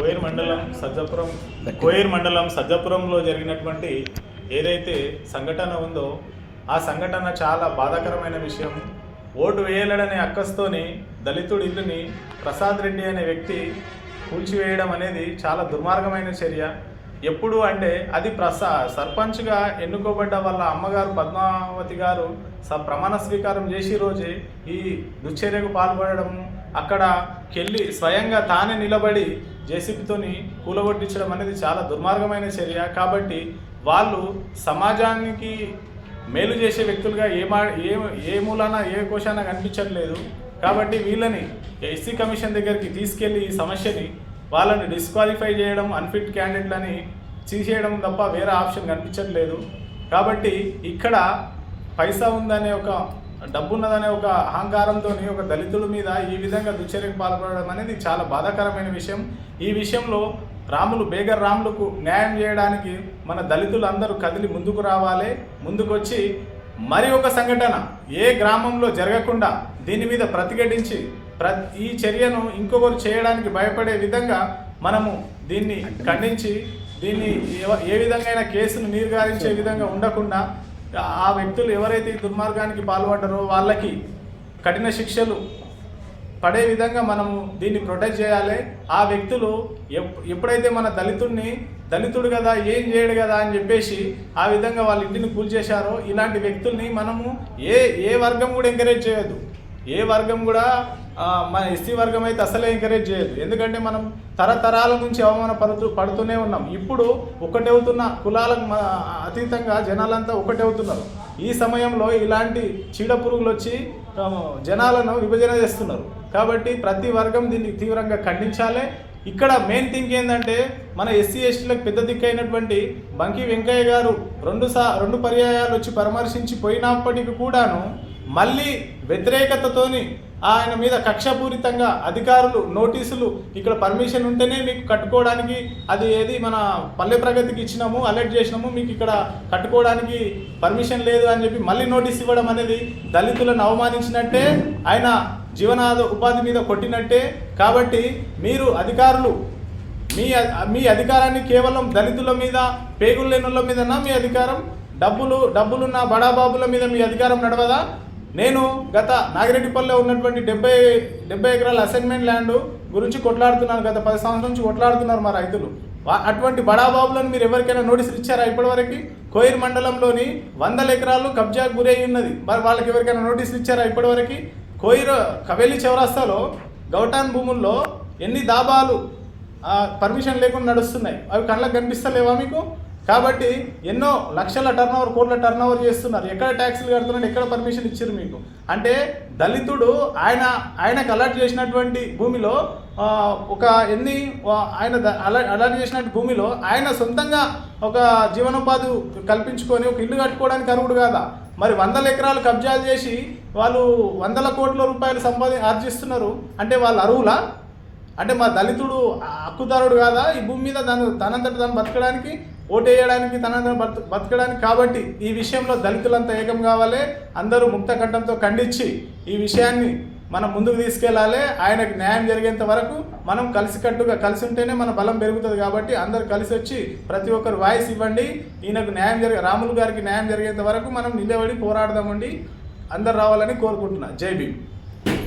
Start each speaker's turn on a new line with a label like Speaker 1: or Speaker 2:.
Speaker 1: Coir మండలం Sajjapuram coir మండలం సజ్జపురంలో జరిగినటువంటి ఏదైతే సంఘటన ఉందో ఆ సంఘటన చాలా బాధాకరమైన విషయం. ఓటు వేయలేడనే అక్కస్తోని దళితుడి ఇల్లుని ప్రసాద్ రెడ్డి అనే వ్యక్తి కూల్చివేయడం అనేది చాలా దుర్మార్గమైన చర్య. ఎప్పుడు అంటే అది ప్రసా సర్పంచ్గా ఎన్నుకోబడ్డ వాళ్ళ అమ్మగారు పద్మావతి గారు స ప్రమాణ స్వీకారం చేసి రోజే ఈ దుశ్చర్యకు పాల్పడడం అక్కడ కెళ్ళి స్వయంగా తానే నిలబడి జేసీబీతోని కూలగొట్టించడం అనేది చాలా దుర్మార్గమైన చర్య. కాబట్టి వాళ్ళు సమాజానికి మేలు చేసే వ్యక్తులుగా ఏ మా ఏ ఏ మూలాన ఏ కోశాన కనిపించట్లేదు. కాబట్టి వీళ్ళని ఎస్సీ కమిషన్ దగ్గరికి తీసుకెళ్ళి ఈ సమస్యని వాళ్ళని డిస్క్వాలిఫై చేయడం అన్ఫిట్ క్యాండిడేట్లని తీసేయడం తప్ప వేరే ఆప్షన్ కనిపించట్లేదు. కాబట్టి ఇక్కడ పైసా ఉందనే ఒక డబ్బు ఉన్నదనే ఒక అహంకారంతో ఒక దళితుల మీద ఈ విధంగా దుశ్చర్యకు పాల్పడడం అనేది చాలా బాధాకరమైన విషయం. ఈ విషయంలో రాములు బేగర్ రాములకు న్యాయం చేయడానికి మన దళితులందరూ కదిలి ముందుకు రావాలి. ముందుకొచ్చి మరి ఒక సంఘటన ఏ గ్రామంలో జరగకుండా దీని మీద ప్రతిఘటించి ప్ర ఈ చర్యను ఇంకొకరు చేయడానికి భయపడే విధంగా మనము దీన్ని ఖండించి దీన్ని ఏ విధంగా కేసును నీరుగారించే విధంగా ఉండకుండా ఆ వ్యక్తులు ఎవరైతే ఈ దుర్మార్గానికి పాల్పడ్డారో వాళ్ళకి కఠిన శిక్షలు పడే విధంగా మనము దీన్ని ప్రొటెక్ట్ చేయాలి. ఆ వ్యక్తులు ఎప్- ఎప్పుడైతే మన దళితుడిని దళితుడు కదా ఏం చేయడు కదా అని చెప్పేసి ఆ విధంగా వాళ్ళ ఇంటిని కూల్చేశారో ఇలాంటి వ్యక్తుల్ని మనము ఏ ఏ వర్గం కూడా ఎంకరేజ్ చేయొద్దు. ఏ వర్గం కూడా మన ఎస్సీ వర్గం అయితే అసలే ఎంకరేజ్ చేయదు. ఎందుకంటే మనం తరతరాల నుంచి అవమాన పడుతూ పడుతూనే ఉన్నాం. ఇప్పుడు ఒకటవుతున్న కులాలకు మ- అతీతంగా జనాలంతా ఒకటవుతున్నారు. ఈ సమయంలో ఇలాంటి చీడ పురుగులు వచ్చి జనాలను విభజన చేస్తున్నారు. కాబట్టి ప్రతి వర్గం దీన్ని తీవ్రంగా ఖండించాలి. ఇక్కడ మెయిన్ థింగ్ ఏంటంటే మన ఎస్సీ ఎస్టీలకు పెద్ద అయినటువంటి బంకి వెంకయ్య గారు రెండు సా రెండు పర్యాయాలు వచ్చి పరామర్శించి పోయినప్పటికీ కూడాను మళ్ళీ వ్యతిరేకతతోని ఆయన మీద కక్షపూరితంగా అధికారులు నోటీసులు ఇక్కడ పర్మిషన్ ఉంటేనే మీకు కట్టుకోవడానికి అది ఏది మన పల్లె ప్రగతికి ఇచ్చినాము అలర్ట్ చేసినాము మీకు ఇక్కడ కట్టుకోవడానికి పర్మిషన్ లేదు అని చెప్పి మళ్ళీ నోటీస్ ఇవ్వడం అనేది దళితులను అవమానించినట్టే ఆయన జీవనాధ ఉపాధి మీద కొట్టినట్టే. కాబట్టి మీరు అధికారులు మీ మీ అధికారాన్ని కేవలం దళితుల మీద పేగులు లేనుల మీదనా మీ అధికారం? డబ్బులు డబ్బులున్న బడాబాబుల మీద మీ అధికారం నడవదా? నేను గత నాగిరెడ్డిపల్లిలో ఉన్నటువంటి డెబ్బై డెబ్బై ఎకరాల అసైన్మెంట్ ల్యాండ్ గురించి కొట్లాడుతున్నాను. గత పది సంవత్సరాల నుంచి కొట్లాడుతున్నారు మా రైతులు. అటువంటి బడాబాబులను మీరు ఎవరికైనా నోటీసులు ఇచ్చారా ఇప్పటివరకు? కోయిర్ మండలంలోని వందల ఎకరాలు కబ్జాకు గురై ఉన్నది. మరి వాళ్ళకి ఎవరికైనా నోటీసులు ఇచ్చారా ఇప్పటివరకు? కోయిర్ కవేలి చౌరాస్తాలో గౌటాన్ భూముల్లో ఎన్ని దాబాలు పర్మిషన్ లేకుండా నడుస్తున్నాయి. అవి కళ్ళకు కనిపిస్తలేవా మీకు? కాబట్టి ఎన్నో లక్షల టర్న్ ఓవర్ కోట్ల టర్న్ ఓవర్ చేస్తున్నారు. ఎక్కడ ట్యాక్సులు కడుతున్నారు ఎక్కడ పర్మిషన్ ఇచ్చారు మీకు? అంటే దళితుడు ఆయన ఆయనకు అలర్ట్ చేసినటువంటి భూమిలో ఒక ఎన్ని ఆయన అలర్ట్ చేసినట్టు చేసినటువంటి భూమిలో ఆయన సొంతంగా ఒక జీవనోపాధి కల్పించుకొని ఒక ఇల్లు కట్టుకోవడానికి అర్హుడు కాదా? మరి వందల ఎకరాలు కబ్జాలు చేసి వాళ్ళు వందల కోట్ల రూపాయలు సంపాది ఆర్జిస్తున్నారు. అంటే వాళ్ళు అర్హులా? అంటే మా దళితుడు హక్కుదారుడు కాదా? ఈ భూమి మీద దాని తనంతట తను బతకడానికి ఓటేయడానికి తన బతు బతకడానికి కాబట్టి ఈ విషయంలో దళితులంతా ఏకం కావాలి. అందరూ ముక్త కంఠంతో ఖండించి ఈ విషయాన్ని మనం ముందుకు తీసుకెళ్ళాలి ఆయనకు న్యాయం జరిగేంత వరకు మనం కలిసికట్టుగా కలిసి ఉంటేనే మన బలం పెరుగుతుంది కాబట్టి అందరు కలిసి వచ్చి ప్రతి ఒక్కరు వాయిస్ ఇవ్వండి. ఈయనకు న్యాయం జరిగే రాములు గారికి న్యాయం జరిగేంత వరకు మనం నిలబడి పోరాడదామండి. అందరు రావాలని కోరుకుంటున్నా. జై భీమ్.